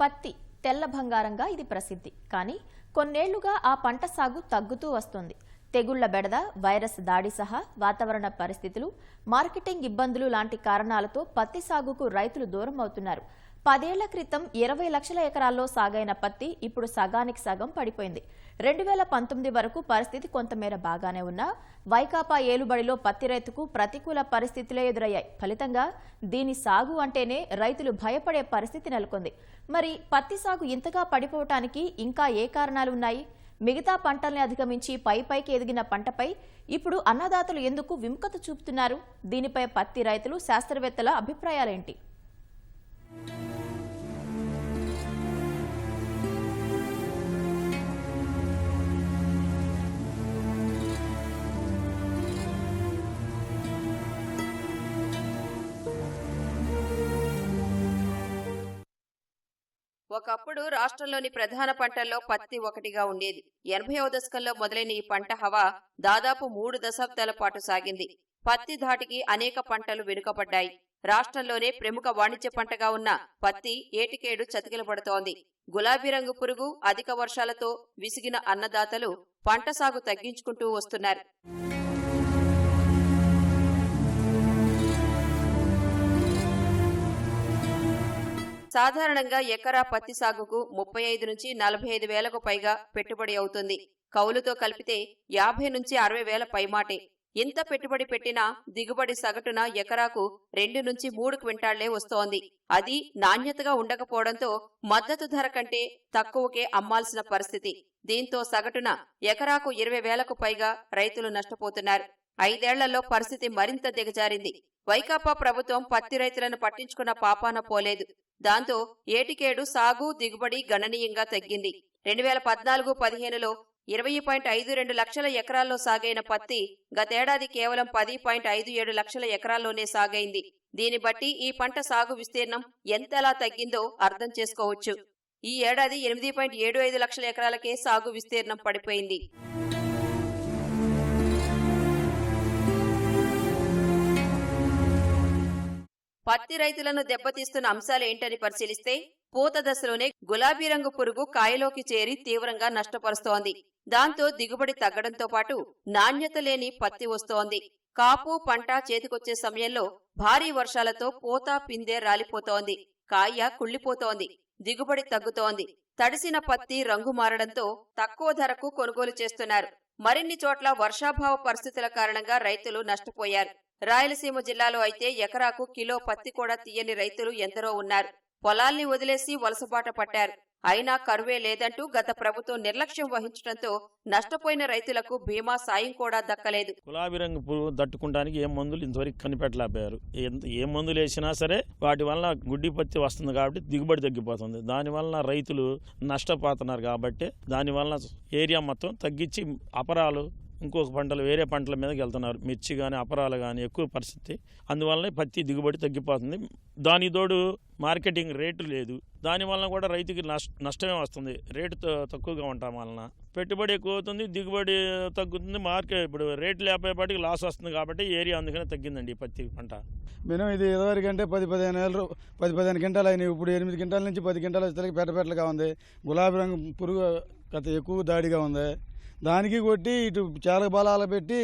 పత్తి తెల్ల బంగారంగా ఇది ప్రసిద్ధి. కానీ కొన్నేళ్ళుగా ఆ పంట సాగు తగ్గుతూ వస్తుంది. తెగుళ్ళ బెడద వైరస్ దాడి సహా వాతావరణ పరిస్థితులు మార్కెటింగ్ ఇబ్బందులు లాంటి కారణాలతో పత్తి సాగుకు రైతులు దూరం అవుతున్నారు. పదేళ్ళ క్రితం ఇరవై లక్షల ఎకరాల్లో సాగైన పత్తి ఇప్పుడు సగానికి సగం పడిపోయింది. రెండు వేల పంతొమ్మిది వరకు పరిస్థితి కొంతమేర బాగానే ఉన్నా వైకాపా ఏలుబడిలో పత్తి రైతుకు ప్రతికూల పరిస్థితులే ఎదురయ్యాయి. ఫలితంగా దీని సాగు అంటేనే రైతులు భయపడే పరిస్థితి నెలకొంది. మరి పత్తి సాగు ఇంతగా పడిపోవటానికి ఇంకా ఏ కారణాలు ఉన్నాయి? మిగతా పంటల్ని అధిగమించి పై పైకి ఎదిగిన పంటపై ఇప్పుడు అన్నదాతలు ఎందుకు విముఖత చూపుతున్నారు? దీనిపై పత్తి రైతులు శాస్త్రవేత్తల అభిప్రాయాలేంటి? ఒకప్పుడు రాష్ట్రంలోని ప్రధాన పంటల్లో పత్తి ఒకటిగా ఉండేది. ఎనభైవ దశకంలో మొదలైన ఈ పంట హవా దాదాపు మూడు దశాబ్దాల పాటు సాగింది. పత్తి ధాటికి అనేక పంటలు వెనుకబడ్డాయి. రాష్ట్రంలోనే ప్రముఖ వాణిజ్య పంటగా ఉన్న పత్తి ఏటికేడు చతికిలబడుతోంది గులాబీ రంగు పురుగు అధిక వర్షాలతో విసిగిన అన్నదాతలు పంట సాగు తగ్గించుకుంటూ వస్తున్నారు. సాధారణంగా ఎకరా పత్తి సాగుకు ముప్పై ఐదు నుంచి నలభై ఐదు వేలకు పైగా పెట్టుబడి అవుతుంది. కౌలుతో కలిపితే యాభై నుంచి అరవై వేల పైమాటే. ఇంత పెట్టుబడి పెట్టినా దిగుబడి సగటున ఎకరాకు రెండు నుంచి మూడు క్వింటాళ్ళే వస్తోంది. అది నాణ్యతగా ఉండకపోవడంతో మద్దతు ధర కంటే తక్కువకే అమ్మాల్సిన పరిస్థితి. దీంతో సగటున ఎకరాకు ఇరవై వేలకు పైగా రైతులు నష్టపోతున్నారు. ఐదేళ్ళలో పరిస్థితి మరింత దిగజారింది. వైకాపా ప్రభుత్వం పత్తి రైతులను పట్టించుకున్న పాపాన పోలేదు. దాంతో ఏటికేడు సాగు దిగుబడి గణనీయంగా తగ్గింది. రెండు వేల పద్నాలుగు పదిహేనులో ఇరవై పాయింట్ ఐదు రెండు లక్షల ఎకరాల్లో సాగైన పత్తి గతేడాది కేవలం పది పాయింట్ ఐదు ఏడు లక్షల ఎకరాల్లోనే సాగైంది. దీన్ని బట్టి ఈ పంట సాగు విస్తీర్ణం ఎంతలా తగ్గిందో అర్థం చేసుకోవచ్చు. ఈ ఏడాది ఎనిమిది పాయింట్ ఏడు ఐదు లక్షల ఎకరాలకే సాగు విస్తీర్ణం పడిపోయింది. పత్తి రైతులను దెబ్బతీస్తున్న అంశాలేంటని పరిశీలిస్తే పూత దశలోనే గులాబీ రంగు పురుగు కాయలోకి చేరి తీవ్రంగా నష్టపరుస్తోంది. దాంతో దిగుబడి తగ్గడంతో పాటు నాణ్యత లేని పత్తి వస్తోంది. కాపు పంట చేతికొచ్చే సమయంలో భారీ వర్షాలతో పూత పిందె రాలిపోతోంది. కాయ కుళ్ళిపోతోంది. దిగుబడి తగ్గుతోంది. తడిసిన పత్తి రంగు మారడంతో తక్కువ ధరకు కొనుగోలు చేస్తున్నారు. మరిన్ని చోట్ల వర్షాభావ పరిస్థితుల కారణంగా రైతులు నష్టపోయారు. రాయలసీమ జిల్లాలో అయితే ఎకరాకు కిలో పత్తి కూడా తీయని రైతులు ఎందరో ఉన్నారు. పొలాల్ని వదిలేసి వలసబాట పట్టారు. అయినా కరువే లేదంటూ గత ప్రభుత్వం నిర్లక్ష్యం వహించడంతో నష్టపోయిన రైతులకు బీమా సాయం కూడా దక్కలేదు. గులాబీ రంగు పురుగు తట్టుకుంటానికి ఏ మందులు ఇంతవరకు కనిపెట్టలేకపోయారు. ఏ మందులు వేసినా సరే వాటి వల్ల గుడ్డి పత్తి వస్తుంది కాబట్టి దిగుబడి తగ్గిపోతుంది. దానివల్ల రైతులు నష్టపోతున్నారు కాబట్టి దానివల్ల ఏరియా మొత్తం తగ్గించి అపరాలు ఇంకొక పంటలు వేరే పంటల మీదకి వెళ్తున్నారు. మిర్చి కానీ అపరాలు కానీ ఎక్కువ పరిస్థితి. అందువల్ల పత్తి దిగుబడి తగ్గిపోతుంది. దాని తోడు మార్కెటింగ్ రేటు లేదు. దానివల్ల కూడా రైతుకి నష్ట నష్టమే వస్తుంది. రేటు త- తక్కువగా ఉండటం వలన. పెట్టుబడి ఎక్కువ అవుతుంది దిగుబడి తగ్గుతుంది మార్కెట్ ఇప్పుడు రేటు లేకపోయేపాటికి లాస్ వస్తుంది కాబట్టి ఏరియా అందుకనే తగ్గిందండి ఈ పత్తి పంట. మినిమం ఇది ఇదివరకు అంటే పది పదిహేను వేలు పది పదిహేను గంటలు అయినాయి ఇప్పుడు ఎనిమిది గంటల నుంచి పది గంటల వచ్చేసరికి పెట్టపెట్టలుగా ఉంది. గులాబీ రంగు పురుగు కథ ఎక్కువ దాడిగా ఉంది. దానికి కొట్టి ఇటు చాలా బలాలు పెట్టి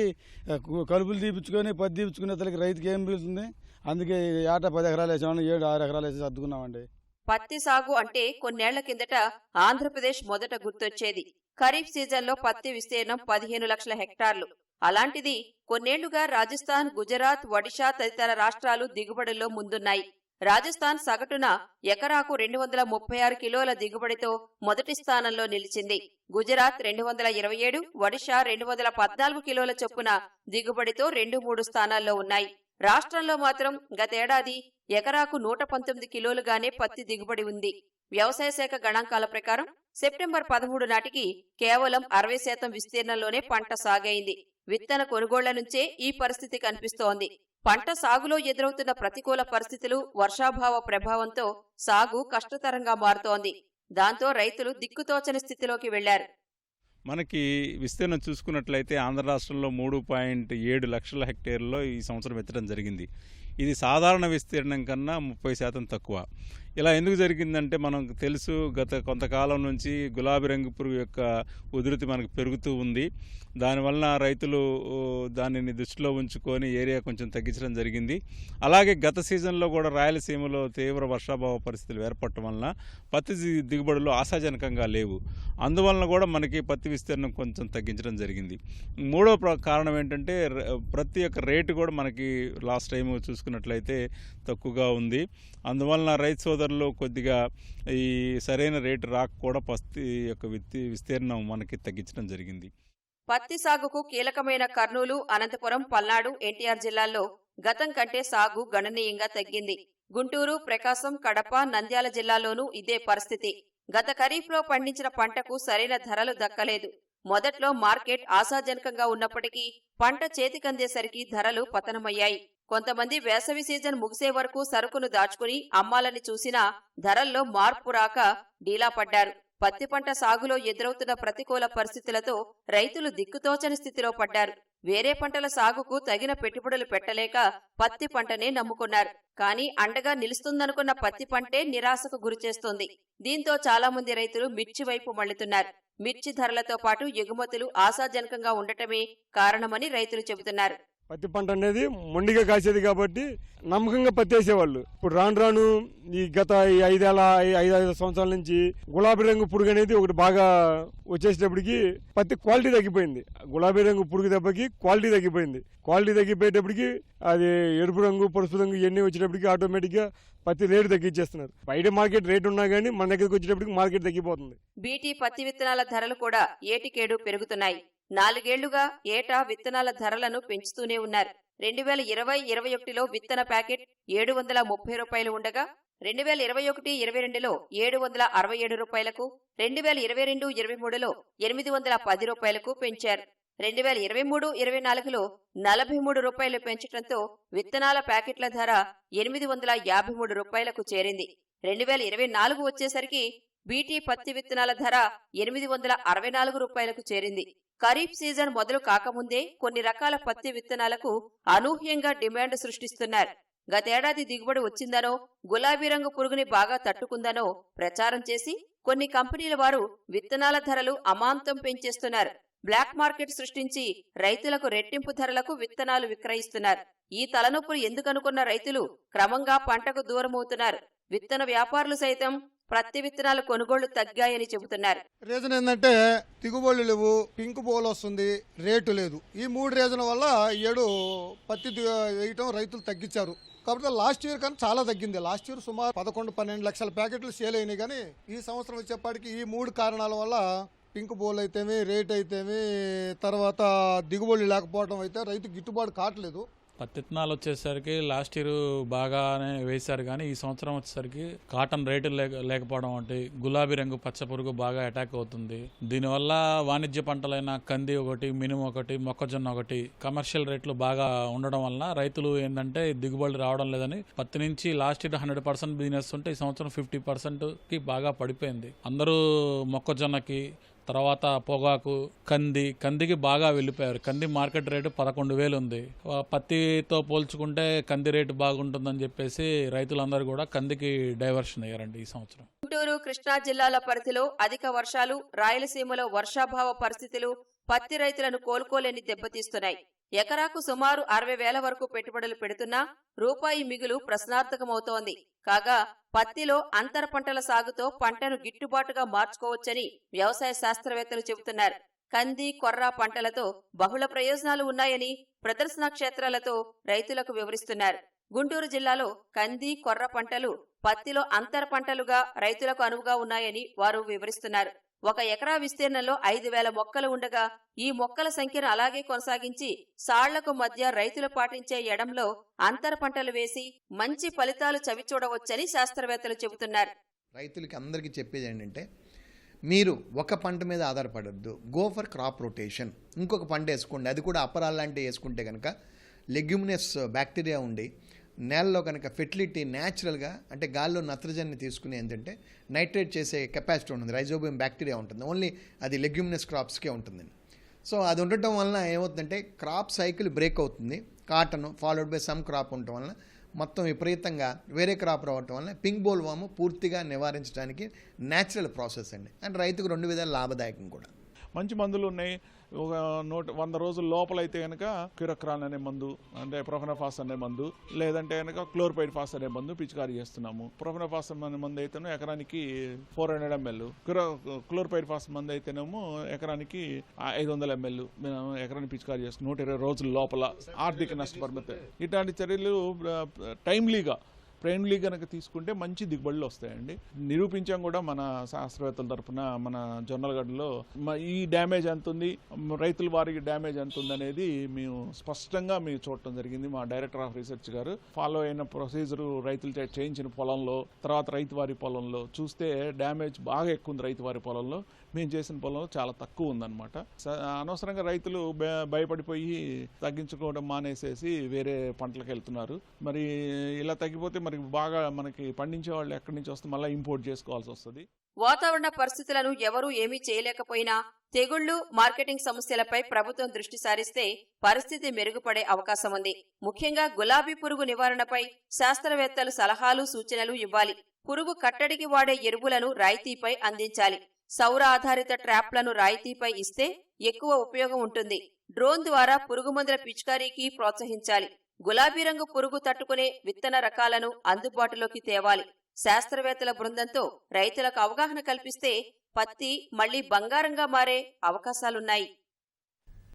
కలుపులు తీపించుకొని పది తీపించుకునే తలకి రైతుకి ఏం పీలుతుంది అందుకే ఆట పది ఎకరాలు వేసామని ఏడు ఆరు ఎకరాలు వేసి సర్దుకున్నామండి పత్తి సాగు అంటే కొన్నేళ్ళ కిందట ఆంధ్రప్రదేశ్ మొదట గుర్తొచ్చేది. ఖరీఫ్ సీజన్లో పత్తి విస్తీర్ణం పదిహేను లక్షల హెక్టార్లు. అలాంటిది కొన్నేళ్ళుగా రాజస్థాన్ గుజరాత్ ఒడిషా తదితర రాష్ట్రాలు దిగుబడిలో ముందున్నాయి. రాజస్థాన్ సగటున ఎకరాకు రెండు వందల ముప్పై ఆరు కిలోల దిగుబడితో మొదటి స్థానంలో నిలిచింది. గుజరాత్ రెండు వందల ఇరవై ఏడు ఒడిషా రెండు వందల పద్నాలుగు కిలోల చొప్పున దిగుబడితో రెండు మూడు స్థానాల్లో ఉన్నాయి. రాష్ట్రంలో మాత్రం గతేడాది ఎకరాకు నూట పంతొమ్మిది కిలోలుగానే పత్తి దిగుబడి ఉంది. వ్యవసాయ శాఖ గణాంకాల ప్రకారం సెప్టెంబర్ పదమూడు నాటికి కేవలం అరవై శాతం విస్తీర్ణంలోనే పంట సాగైంది. విత్తన కొనుగోళ్ళ నుంచే ఈ పరిస్థితి కనిపిస్తోంది. పంట సాగులో ఎదురవుతున్న ప్రతికూల పరిస్థితులు వర్షాభావ ప్రభావంతో సాగు కష్టతరంగా మారుతోంది. దాంతో రైతులు దిక్కుతోచని స్థితిలోకి వెళ్ళారు మనకి విస్తీర్ణం చూసుకున్నట్లయితే ఆంధ్ర రాష్ట్రంలో మూడు పాయింట్ ఏడు లక్షల హెక్టేర్లో ఈ సంవత్సరం ఎత్తడం జరిగింది. ఇది సాధారణ విస్తీర్ణం కన్నా ముప్పై శాతం తక్కువ. ఇలా ఎందుకు జరిగిందంటే మనం తెలుసు గత కొంతకాలం నుంచి గులాబీ రంగు పురుగు యొక్క ఉధృతి మనకు పెరుగుతూ ఉంది. దానివలన రైతులు దానిని దృష్టిలో ఉంచుకొని ఏరియా కొంచెం తగ్గించడం జరిగింది. అలాగే గత సీజన్లో కూడా రాయలసీమలో తీవ్ర వర్షాభావ పరిస్థితులు ఏర్పడటం వలన పత్తి దిగుబడులు ఆశాజనకంగా లేవు. అందువలన కూడా మనకి పత్తి విస్తీర్ణం కొంచెం తగ్గించడం జరిగింది. మూడో ప్ర- కారణం ఏంటంటే ప్రతి ఒక్క రేటు కూడా మనకి లాస్ట్ టైం చూసుకున్నట్లయితే తక్కువగా ఉంది. అందువలన రైతు సోదరులు కొద్దిగా ఈ సరైన రేటు రాక కూడా పత్తి యొక్క విస్తీర్ణం మనకి తగ్గించడం జరిగింది. పత్తి సాగుకు కీలకమైన కర్నూలు అనంతపురం పల్నాడు ఎన్టీఆర్ జిల్లాల్లో గతం కంటే సాగు గణనీయంగా తగ్గింది. గుంటూరు ప్రకాశం కడప నంద్యాల జిల్లాల్లోనూ ఇదే పరిస్థితి. గత ఖరీఫ్లో పండించిన పంటకు సరైన ధరలు దక్కలేదు. మొదట్లో మార్కెట్ ఆశాజనకంగా ఉన్నప్పటికీ పంట చేతికందేసరికి ధరలు పతనమయ్యాయి. కొంతమంది వేసవి సీజన్ ముగిసే వరకు సరుకును దాచుకుని అమ్మాలని చూసినా ధరల్లో మార్పు రాక డీలా పడ్డారు. పత్తి పంట సాగులో ఎదురవుతున్న ప్రతికూల పరిస్థితులతో రైతులు దిక్కుతోచని స్థితిలో పడ్డారు. వేరే పంటల సాగుకు తగిన పెట్టుబడులు పెట్టలేక పత్తి పంటనే నమ్ముకున్నారు. కానీ అండగా నిలుస్తుందనుకున్న పత్తి పంటే నిరాశకు గురిచేస్తోంది దీంతో చాలా మంది రైతులు మిర్చి వైపు మళ్ళుతున్నారు మిర్చి ధరలతో పాటు ఎగుమతులు ఆశాజనకంగా ఉండటమే కారణమని రైతులు చెబుతున్నారు. పత్తి పంట అనేది మొండిగా కాసేది కాబట్టి నమ్మకంగా పత్తి వేసేవాళ్ళు. ఇప్పుడు రాను రాను ఈ గత ఈ ఐదేళ్ళ ఐదు ఐదు సంవత్సరాల నుంచి గులాబీ రంగు పురుగు అనేది ఒకటి బాగా వచ్చేసేటప్పటికి పత్తి క్వాలిటీ తగ్గిపోయింది. గులాబీ రంగు పురుగు దెబ్బకి క్వాలిటీ తగ్గిపోయింది. క్వాలిటీ తగ్గిపోయేటప్పటికి అది ఎరుపు రంగు పసుపు రంగు ఇవన్నీ వచ్చేటప్పటికి ఆటోమేటిక్గా పత్తి రేటు తగ్గించేస్తున్నారు. బయట మార్కెట్ రేటు ఉన్నా కానీ మన దగ్గరికి వచ్చేటప్పటికి మార్కెట్ తగ్గిపోతుంది. బీటీ పత్తి విత్తనాల ధరలు కూడా ఏటికేడు పెరుగుతున్నాయి. నాలుగేళ్ళుగా ఏటా విత్తనాల ధరలను పెంచుతూనే ఉన్నారు. రెండు వేల ఇరవై ఇరవై ఒకటిలో విత్తన ప్యాకెట్ ఏడు వందల ముప్పై రూపాయలు ఉండగా రెండు వేల ఇరవై ఒకటి ఇరవై రెండులో ఏడు వందల అరవై ఏడు రూపాయలకు రెండు వేల ఇరవై రెండు ఇరవై మూడులో ఎనిమిది వందల పది రూపాయలకు పెంచారు. రెండు వేల ఇరవై మూడు ఇరవై నాలుగులో నలభై మూడు రూపాయలు పెంచడంతో విత్తనాల ప్యాకెట్ల ధర ఎనిమిది వందల యాభై మూడు రూపాయలకు చేరింది. రెండు వేల ఇరవై నాలుగు వచ్చేసరికి బీటీ పత్తి విత్తనాల ధర ఎనిమిది వందల అరవై నాలుగు రూపాయలకు చేరింది. ఖరీఫ్ సీజన్ మొదలు కాకముందే కొన్ని రకాల పత్తి విత్తనాలకు అనూహ్యంగా డిమాండ్ సృష్టిస్తున్నారు. గతేడాది దిగుబడి వచ్చిందనో గులాబీ రంగు పురుగుని బాగా తట్టుకుందనో ప్రచారం చేసి కొన్ని కంపెనీల వారు విత్తనాల ధరలు అమాంతం పెంచేస్తున్నారు. బ్లాక్ మార్కెట్ సృష్టించి రైతులకు రెట్టింపు ధరలకు విత్తనాలు విక్రయిస్తున్నారు. ఈ తలనొప్పులు ఎందుకనుకున్న రైతులు క్రమంగా పంటకు దూరమవుతున్నారు. విత్తన వ్యాపారులు సైతం ప్రతి విత్తనాల కొనుగోళ్ళు తగ్గాయని చెబుతున్నారు. రీజన్ ఏంటంటే దిగుబడులు లేవు పింక్ బోల్ వస్తుంది రేటు లేదు. ఈ మూడు రీజన్ వల్ల ఏడు పత్తి వేయటం రైతులు తగ్గించారు. కాబట్టి లాస్ట్ ఇయర్ కానీ చాలా తగ్గింది. లాస్ట్ ఇయర్ సుమారు పదకొండు పన్నెండు లక్షల ప్యాకెట్లు సేల్ అయినాయి. కానీ ఈ సంవత్సరం వచ్చేపాటికి ఈ మూడు కారణాల వల్ల పింక్ బోల్ అయితేమి రేట్ అయితేమి తర్వాత దిగుబడి లేకపోవడం అయితే రైతు గిట్టుబాటు కావట్లేదు. పత్తి విత్తనాలు వచ్చేసరికి లాస్ట్ ఇయర్ బాగానే వేశారు కానీ ఈ సంవత్సరం వచ్చేసరికి కాటన్ రేటు లేక లేకపోవడం ఒకటి గులాబీ రంగు పచ్చ పురుగు బాగా అటాక్ అవుతుంది. దీనివల్ల వాణిజ్య పంటలైన కంది ఒకటి మినుము ఒకటి మొక్కజొన్న ఒకటి కమర్షియల్ రేట్లు బాగా ఉండడం వలన రైతులు ఏంటంటే దిగుబడి రావడం లేదని పత్తి నుంచి last year hundred percent business ఉంటే ఈ సంవత్సరం ఫిఫ్టీ పర్సెంట్కి బాగా పడిపోయింది. అందరూ మొక్కజొన్నకి తర్వాత పొగాకు కంది కందికి బాగా వెళ్ళిపోయారు. కంది మార్కెట్ రేటు పదకొండు వేలు ఉంది. పత్తితో పోల్చుకుంటే కంది రేటు బాగుంటుందని చెప్పేసి రైతులందరూ కూడా కందికి డైవర్షన్ అయ్యారండి ఈ సంవత్సరం. గుంటూరు కృష్ణా జిల్లాల పరిధిలో అధిక వర్షాలు రాయలసీమలో వర్షాభావ పరిస్థితులు పత్తి రైతులను కోలుకోలేని దెబ్బతీస్తున్నాయి. ఎకరాకు సుమారు అరవై వేల వరకు పెట్టుబడులు పెడుతున్నా రూపాయి మిగులు ప్రశ్నార్థకమవుతోంది. కాగా పత్తిలో అంతర పంటల సాగుతో పంటను గిట్టుబాటుగా మార్చుకోవచ్చని వ్యవసాయ శాస్త్రవేత్తలు చెబుతున్నారు. కంది కొర్ర పంటలతో బహుళ ప్రయోజనాలు ఉన్నాయని ప్రదర్శన క్షేత్రాలతో రైతులకు వివరిస్తున్నారు. గుంటూరు జిల్లాలో కంది కొర్ర పంటలు పత్తిలో అంతర పంటలుగా రైతులకు అనువుగా ఉన్నాయని వారు వివరిస్తున్నారు. ఒక ఎకరా విస్తీర్ణంలో ఐదు వేల మొక్కలు ఉండగా ఈ మొక్కల సంఖ్యను అలాగే కొనసాగించి సాళ్ళకు మధ్య రైతులు పాటించే ఎడంలో అంతర పంటలు వేసి మంచి ఫలితాలు చవిచూడవచ్చని శాస్త్రవేత్తలు చెబుతున్నారు. రైతులకి అందరికీ చెప్పేది ఏంటంటే మీరు ఒక పంట మీద ఆధారపడద్దు. గో ఫర్ క్రాప్ రొటేషన్ ఇంకొక పంట వేసుకోండి. అది కూడా అపరాలు లాంటివి వేసుకుంటే కనుక లెగ్యూమినస్ బ్యాక్టీరియా ఉండి నేలలో కనుక ఫెర్టిలిటీ న్యాచురల్గా అంటే గాల్లో నత్రజన్ని తీసుకుని ఏంటంటే నైట్రేట్ చేసే కెపాసిటీ ఉంటుంది. రైజోబియం బ్యాక్టీరియా ఉంటుంది. ఓన్లీ అది లెగ్యూమినస్ క్రాప్స్కే ఉంటుందండి సో అది ఉండటం వలన ఏమవుతుందంటే క్రాప్ సైకిల్ బ్రేక్ అవుతుంది. Cotton followed by some crop ఉండటం వలన మొత్తం విపరీతంగా వేరే క్రాప్ రావటం వలన పింక్ బోల్ వాము పూర్తిగా నివారించడానికి న్యాచురల్ ప్రాసెస్ అండి. అండ్ రైతుకు రెండు విధాలు లాభదాయకం కూడా. మంచి మందులు ఉన్నాయి. ఒక నూట వంద రోజుల లోపల అయితే కనుక క్యూరక్రాన్ అనే మందు అంటే ప్రొఫెనఫాస్ అనే మందు లేదంటే కనుక క్లోర్పైడ్ ఫాస్ అనే మందు పిచికారీ చేస్తున్నాము. ప్రొఫెనఫాస్ అనే మందు అయితేనో ఎకరానికి four hundred ML chlorpyrifos మందు అయితేనేమో ఎకరానికి ఐదు వందల ఎంఎల్ మేము ఎకరానికి పిచికారీ చేస్తున్నాం. నూట ఇరవై రోజుల లోపల ఆర్థిక నష్టపరిమితి. ఇట్లాంటి చర్యలు టైమ్లీగా ఫ్రెండ్లీ కనుక తీసుకుంటే మంచి దిగుబడులు వస్తాయండి. నిరూపించాం కూడా మన శాస్త్రవేత్తల తరఫున మన జొన్నలగడ్డలో మ- ఈ డ్యామేజ్ ఎంత ఉంది రైతుల వారికి డ్యామేజ్ ఎంత ఉంది అనేది మేము స్పష్టంగా మేము చూడటం జరిగింది. మా డైరెక్టర్ ఆఫ్ రీసెర్చ్ గారు ఫాలో అయిన ప్రొసీజర్ రైతులు చే- చేయించిన పొలంలో తర్వాత రైతు వారి పొలంలో చూస్తే డ్యామేజ్ బాగా ఎక్కువ ఉంది రైతు వారి పొలంలో. మేము చేసిన పొలంలో చాలా తక్కువ ఉందన్నమాట. అనవసరంగా రైతులు భయపడిపోయి తగ్గించుకోవడం మానేసేసి వేరే పంటలకు వెళ్తున్నారు. మరి ఇలా తగ్గిపోతే మరి బాగా మనకి పండించే వాళ్ళు ఎక్కడి నుంచి వస్తే మళ్ళీ ఇంపోర్ట్ చేసుకోవాల్సి వస్తుంది. వాతావరణ పరిస్థితులను ఎవరూ ఏమీ చేయలేకపోయినా తెగుళ్ళు మార్కెటింగ్ సమస్యలపై ప్రభుత్వం దృష్టి సారిస్తే పరిస్థితి మెరుగుపడే అవకాశం ఉంది. ముఖ్యంగా గులాబీ పురుగు నివారణపై శాస్త్రవేత్తలు సలహాలు సూచనలు ఇవ్వాలి. పురుగు కట్టడికి వాడే ఎరువులను రాయితీపై అందించాలి. సౌర ఆధారిత ట్రాప్లను రాయితీపై ఇస్తే ఎక్కువ ఉపయోగం ఉంటుంది. డ్రోన్ ద్వారా పురుగుమందుల పిచికారీకి ప్రోత్సహించాలి. గులాబీ రంగు పురుగు తట్టుకునే విత్తన రకాలను అందుబాటులోకి తేవాలి. శాస్త్రవేత్తల బృందంతో రైతులకు అవగాహన కల్పిస్తే పత్తి మళ్ళీ బంగారంగా మారే అవకాశాలున్నాయి.